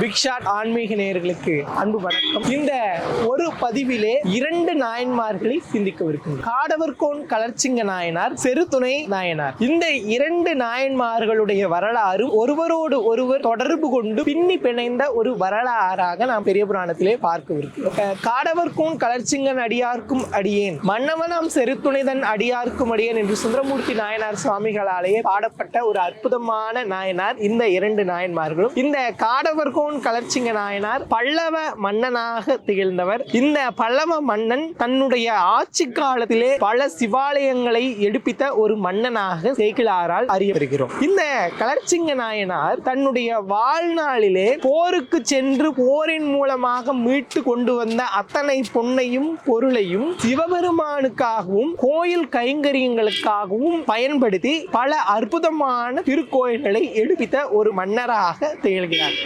பிக்ஷாட் ஆன்மீக நேயர்களுக்கு அன்பு வணக்கம். இந்த ஒரு பதிவிலே இரண்டு நாயன்மார்களை சிந்திக்கவிருக்கும் காடவர்கோன் கலர்ச்சிங்க நாயனார் செருத்துணை நாயனார். இந்த இரண்டு நாயன்மார்களுடைய வரலாறு ஒருவரோடு ஒருவர் தொடர்பு கொண்டு பின்னி பிணைந்த ஒரு வரலாறாக நாம் பெரிய புராணத்திலே பார்க்கவிருக்கிறோம். அஹ் காடவர்கோன் கலர்ச்சிங்கன் அடியார்க்கும் அடியேன். மன்னவனாம் செருத்துணைதன் அடியார்க்கும் அடியேன் என்று சுந்தரமூர்த்தி நாயனார் சுவாமிகளாலேயே பாடப்பட்ட ஒரு அற்புதமான நாயனார் இந்த இரண்டு நாயன்மார்களும். இந்த காடவர்கோன் கலர்ச்சிங்க நாயனார். பல்லவ மன்னனாக திகழ்ந்தவர். இந்த பல்லவ மன்னன் தன்னுடைய ஆட்சி காலத்திலே பல சிவாலயங்களை எடுப்பித்த ஒரு மன்னனாக சேக்கிலாரால் அறியப்படுகிறோம் இந்த கலர்ச்சிங்க நாயனார் தன்னுடைய வாழ்நாளிலே போருக்கு சென்று போரின் மூலமாக மீட்டு கொண்டு வந்த அத்தனை பொன்னையும் பொருளையும் சிவபெருமானுக்காகவும் கோயில் கைங்கரியங்களுக்காகவும் பயன்படுத்தி பல அற்புதமான திருக்கோயில்களை எடுப்பித்த ஒரு மன்னராக திகழ்கிறார்.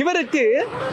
இவருக்கு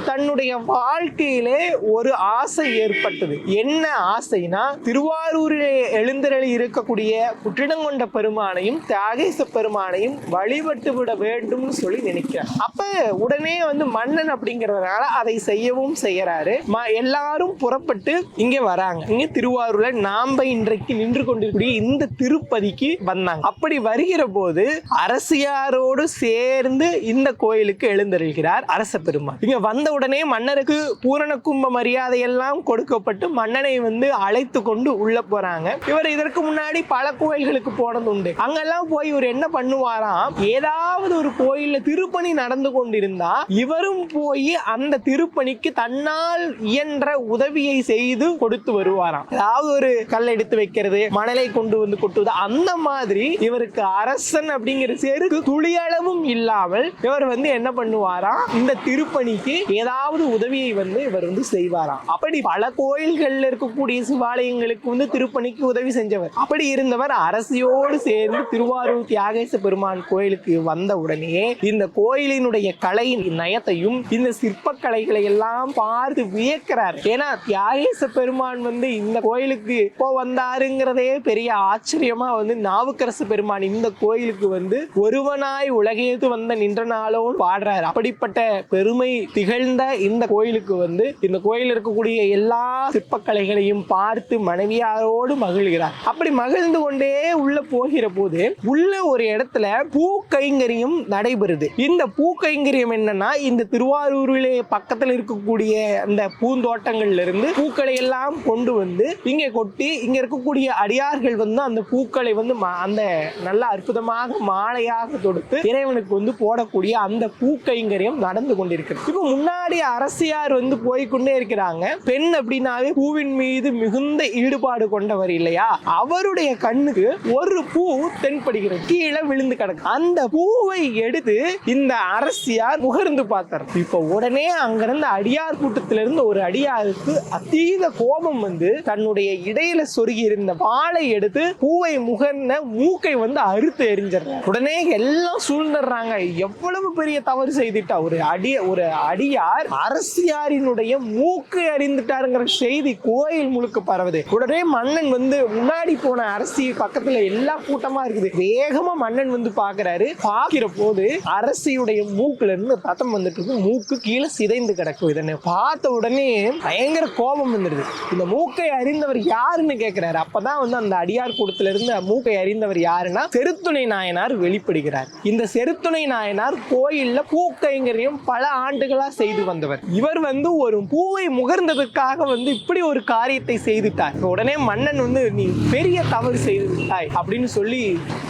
தன்னுடைய வாழ்க்கையிலே ஒரு ஆசை ஏற்பட்டது. என்ன ஆசைனா திருவாரூரிலே எழுந்தருளி இருக்கக்கூடிய குற்றிடங்கொண்ட பெருமானையும் தியாகேச பெருமானையும் வழிபட்டு விட வேண்டும்னு சொல்லி நினைக்கிறார். அப்ப உடனே வந்து மன்னன் அப்படிங்கிறதுனால அதை செய்யவும் செய்யறாரு எல்லாரும் புறப்பட்டு இங்க வராங்க. இங்க திருவாரூர்ல நாம இன்றைக்கு நின்று கொண்டிருக்கக்கூடிய இந்த திருப்பதிக்கு வந்தாங்க. அப்படி வருகிற போது அரசியாரோடு சேர்ந்து இந்த கோயிலுக்கு எழுந்தருள்கிறார். அரச பெருமாள் இங்க வந்த உடனே மன்னருக்கு பூரண கும்ப மரியாதை எல்லாம் கொடுக்கப்பட்டு மன்னனை வந்து அழைத்து கொண்டு உள்ள போறாங்க. இவர் இதற்கு முன்னாடி பல கோயில்களுக்கு போனது உண்டு அங்கெல்லாம் போய் இவர் என்ன பண்ணுவாராம்? ஏதாவது ஒரு கோயில்ல திருப்பணி நடந்து கொண்டிருந்தா இவரும் போய் அந்த திருப்பணிக்கு தன்னால் இயன்ற உதவியை செய்து கொடுத்து வருவாராம். ஏதாவது ஒரு கல் எடுத்து வைக்கிறது மணலை கொண்டு வந்து கொட்டுவது அந்த மாதிரி இவருக்கு அரசன் அப்படிங்கிற செருக்கு துளியளவும் இல்லாமல் இவர் வந்து என்ன பண்ணுவாராம்? இந்த திருப்பணிக்கு ஏதாவது உதவியை வந்து இவர் வந்து செய்வாராம். அப்படி பல கோயில்கள்ல இருக்கக்கூடிய சிவாலயங்களுக்கு வந்து திருப்பணிக்கு உதவி செஞ்சவர். அப்படி இருந்தவர் அரசியோடு சேர்ந்து திருவாரூர் தியாகேச பெருமான் கோயிலுக்கு வந்த உடனே இந்த கோயிலினுடைய கலை நயத்தையும் இந்த சிற்பக்கலைகளை எல்லாம் பார்த்து வியக்கிறார். ஏன்னா தியாகேச பெருமான் வந்து இந்த கோயிலுக்கு இப்போ வந்தாருங்கிறதே பெரிய ஆச்சரியமா வந்து நாவுக்கரசு பெருமான் இந்த கோயிலுக்கு வந்து ஒருவனாய் உலகேது வந்த நின்ற நாளோன்னு பாடுறாரு அப்படிப்பட்ட பெருமை திகழ்ந்த இந்த கோயிலுக்கு வந்து இந்த கோயில் இருக்கக்கூடிய எல்லா சிற்பக்கலைகளையும் பார்த்து மனைவியாரோடு மகிழ்கிறார். அப்படி மகிழ்ந்து கொண்டே உள்ள போகிற போது உள்ள ஒரு இடத்துல பூ கைங்கரியம் நடைபெறுது. இந்த பூ கைங்கரியம் என்னன்னா இந்த திருவாரூரிலே பக்கத்தில் இருக்கக்கூடிய அந்த பூந்தோட்டங்கள்ல இருந்து பூக்களை எல்லாம் கொண்டு வந்து இங்கே கொட்டி இங்க இருக்கக்கூடிய அடியார்கள் வந்து அந்த பூக்களை வந்து அந்த நல்ல அற்புதமாக மாலையாக தொடுத்து இறைவனுக்கு வந்து போடக்கூடிய அந்த பூ கைங்கரியம் நடந்து கொண்டு கொண்டிருக்கிறது. இப்போ முன்னாடி அரசியார் வந்து போய்க்கொண்டே இருக்கிறாங்க. பெண் அப்படின்னாவே பூவின் மீது மிகுந்த ஈடுபாடு கொண்டவர் இல்லையா? அவருடைய கண்ணுக்கு ஒரு பூ தென்படுகிறது. கீழே விழுந்து கிடக்கு. அந்த பூவை எடுத்து இந்த அரசியார் முகர்ந்து பார்த்தார். இப்போ உடனே அங்கிருந்த அடியார் கூட்டத்திலிருந்து ஒரு அடியாருக்கு அதீத கோபம் வந்து தன்னுடைய இடையில சொருகி இருந்த வாளை எடுத்து பூவை முகர்ந்த மூக்கை வந்து அறுத்து எரிஞ்சிடுறாங்க உடனே எல்லாம் சூழ்ந்துடுறாங்க. எவ்வளவு பெரிய தவறு செய்துட்டா ஒரு அடிய ஒரு அடியார் அரசியாரினுடைய மூக்கை அறிந்துட்டாருங்கிற செய்தி கோயில் முழுக்க பரவுது. உடனே மன்னன் வந்து முன்னாடி போன அரசி பக்கத்துல எல்லா கூட்டமா இருக்குது. வேகமா மன்னன் வந்து பாக்குறாரு. பாக்குற போது அரசியுடைய மூக்குல இருந்து ரத்தம் வந்துட்டு இருக்கு. மூக்கு கீழே சிதைந்து கிடக்கும். இதனை பார்த்த உடனே பயங்கர கோபம் வந்துடுது. இந்த மூக்கை அறிந்தவர் யாருன்னு கேட்கிறாரு அப்பதான் வந்து அந்த அடியார் கூட்டத்துல இருந்து மூக்கை அறிந்தவர் யாருன்னா செருத்துணை நாயனார் வெளிப்படுகிறார். இந்த செருத்துணை நாயனார் கோயில்ல பூக்கைங்கரையும் பல ஆண்டுகளா செய்து வந்தவர். இவர் வந்து ஒரு பூவை முகர்ந்ததற்காக வந்து இப்படி ஒரு காரியத்தை செய்துட்டார். உடனே மன்னன் வந்து நீ பெரிய தவறு செய்து விட்டாய் அப்படின்னு சொல்லி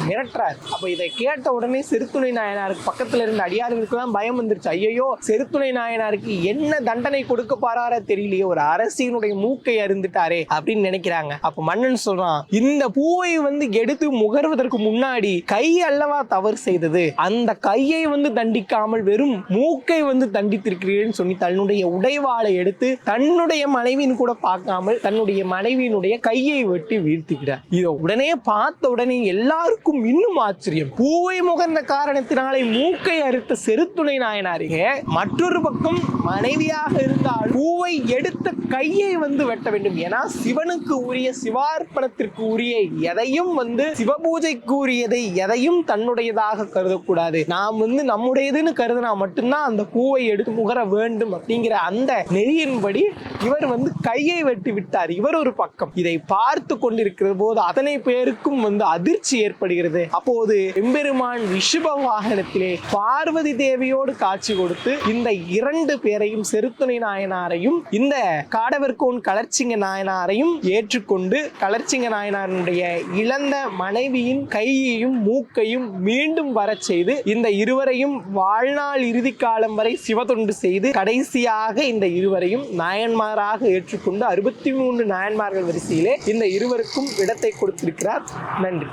மிரட்டுறார். அப்ப இதை கேட்ட உடனே செருத்துணை நாயனாருக்கு பக்கத்துல இருந்த அடியார்களுக்கெல்லாம் பயம் வந்துருச்சு. ஐயோ செருத்துணை நாயனாருக்கு என்ன தண்டனை கொடுக்க பாராரா தெரியலையே ஒரு அரசியனுடைய மூக்கை அருந்துட்டாரே அப்படின்னு நினைக்கிறாங்க. அப்ப மன்னன் சொல்றான் இந்த பூவை வந்து எடுத்து முகர்வதற்கு முன்னாடி கை அல்லவா தவறு செய்தது? அந்த கையை வந்து தண்டிக்காமல் வெறும் மூக்கை வந்து தண்டித்திருக்கிறேன்னு சொல்லி தன்னுடைய உடைவாளை எடுத்து தன்னுடைய மனைவியின் கூட பார்க்காமல் தன்னுடைய மனைவியினுடைய கையை வெட்டி வீழ்த்துகிறார் இதை உடனே பார்த்த உடனே எல்லாருக்கும் இன்னும் ஆச்சரியம். பூவை முகர்ந்த காரணத்தினாலே மூக்கை அறுத்த செருத்துணை நாயனாரிக மற்றொரு பக்கம் மனைவியாக இருந்தால் பூவை எடுத்த கையை வந்து வெட்ட வேண்டும். ஏன்னா சிவனுக்கு உரிய சிவார்ப்பணத்திற்கு உரிய எதையும் வந்து சிவபூஜைக்கு உரியதை எதையும் தன்னுடையதாக கருதக்கூடாது. நாம் வந்து நம்முடையதுன்னு கருதினா மட்டும்தான் அந்த பூவை எடுத்து முகர வேண்டும் அப்படிங்கிற அந்த நெறியின்படி இவர் வந்து கையை வெட்டி விட்டார். இவர் ஒரு பக்கம். இதை பார்த்து கொண்டிருக்கிற போது அத்தனை பேருக்கும் வந்து அதிர்ச்சி ஏற்படுகிறது. அப்போது எம்பெருமான் ரிஷப வாகனத்திலே பார்வதி தேவியோடு காட்சி கொடுத்து இந்த இரண்டு பேரையும் செருத்துணை நாயனாரையும் இந்த காடவர்கோன் கலர்ச்சிங்க நாயனாரையும் ஏற்றுக்கொண்டு கலர்ச்சிங்க நாயனாருடைய இழந்த மனைவியின் கையையும் மூக்கையும் மீண்டும் வரச் செய்து இந்த இருவரையும் வாழ்நாள் இறுதி காலம் வரை சிவத்தொண்டு செய்து கடைசியாக இந்த இருவரையும் நாயன்மாராக ஏற்றுக்கொண்டு அறுபத்தி மூன்று நாயன்மார்கள் வரிசையிலே இந்த இருவருக்கும் இடத்தை கொடுத்திருக்கிறார். நன்றி.